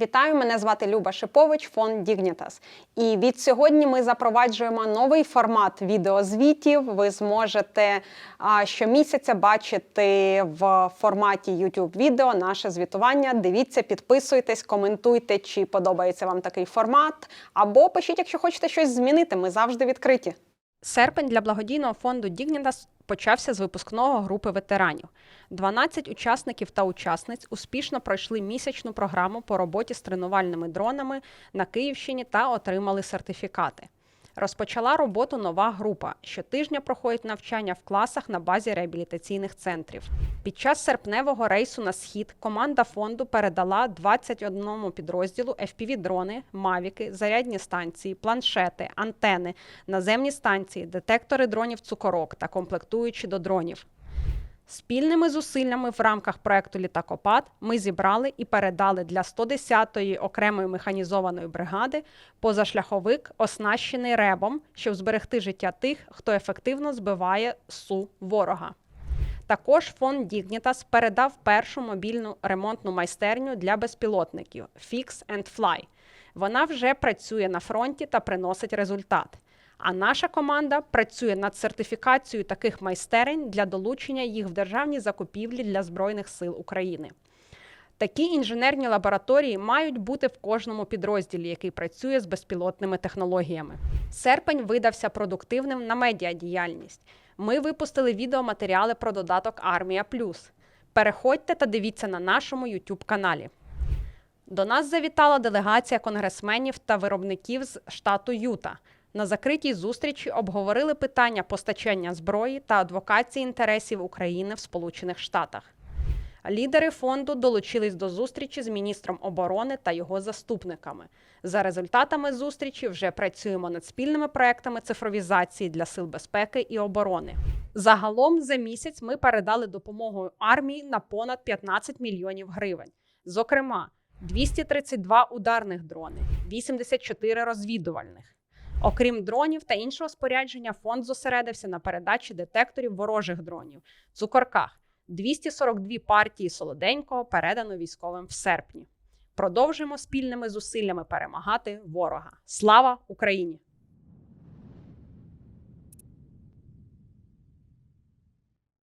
Вітаю, мене звати Люба Шипович, фонд Dignitas. І від сьогодні ми запроваджуємо новий формат відеозвітів. Ви зможете щомісяця бачити в форматі YouTube відео наше звітування. Дивіться, підписуйтесь, коментуйте, чи подобається вам такий формат. Або пишіть, якщо хочете щось змінити. Ми завжди відкриті. Серпень для благодійного фонду Dignitas почався з випускного групи ветеранів. 12 учасників та учасниць успішно пройшли місячну програму по роботі з тренувальними дронами на Київщині та отримали сертифікати. Розпочала роботу нова група. Щотижня проходить навчання в класах на базі реабілітаційних центрів. Під час серпневого рейсу на схід команда фонду передала 21 підрозділу FPV-дрони, мавіки, зарядні станції, планшети, антени, наземні станції, детектори дронів цукорок та комплектуючі до дронів. Спільними зусиллями в рамках проекту Літакопад ми зібрали і передали для 110-ї окремої механізованої бригади позашляховик, оснащений ребом, щоб зберегти життя тих, хто ефективно збиває су ворога. Також фонд Dignitas передав першу мобільну ремонтну майстерню для безпілотників Fix and Fly. Вона вже працює на фронті та приносить результат. А наша команда працює над сертифікацією таких майстерень для долучення їх в державні закупівлі для Збройних сил України. Такі інженерні лабораторії мають бути в кожному підрозділі, який працює з безпілотними технологіями. Серпень видався продуктивним на медіадіяльність. Ми випустили відеоматеріали про додаток Армія Плюс. Переходьте та дивіться на нашому YouTube каналі. До нас завітала делегація конгресменів та виробників з штату Юта. На закритій зустрічі обговорили питання постачання зброї та адвокації інтересів України в Сполучених Штатах. Лідери фонду долучились до зустрічі з міністром оборони та його заступниками. За результатами зустрічі вже працюємо над спільними проектами цифровізації для сил безпеки і оборони. Загалом за місяць ми передали допомогу армії на понад 15 мільйонів гривень. Зокрема, 232 ударних дрони, 84 розвідувальних. Окрім дронів та іншого спорядження, фонд зосередився на передачі детекторів ворожих дронів, цукорках. 242 партії солоденького передано військовим в серпні. Продовжуємо спільними зусиллями перемагати ворога. Слава Україні!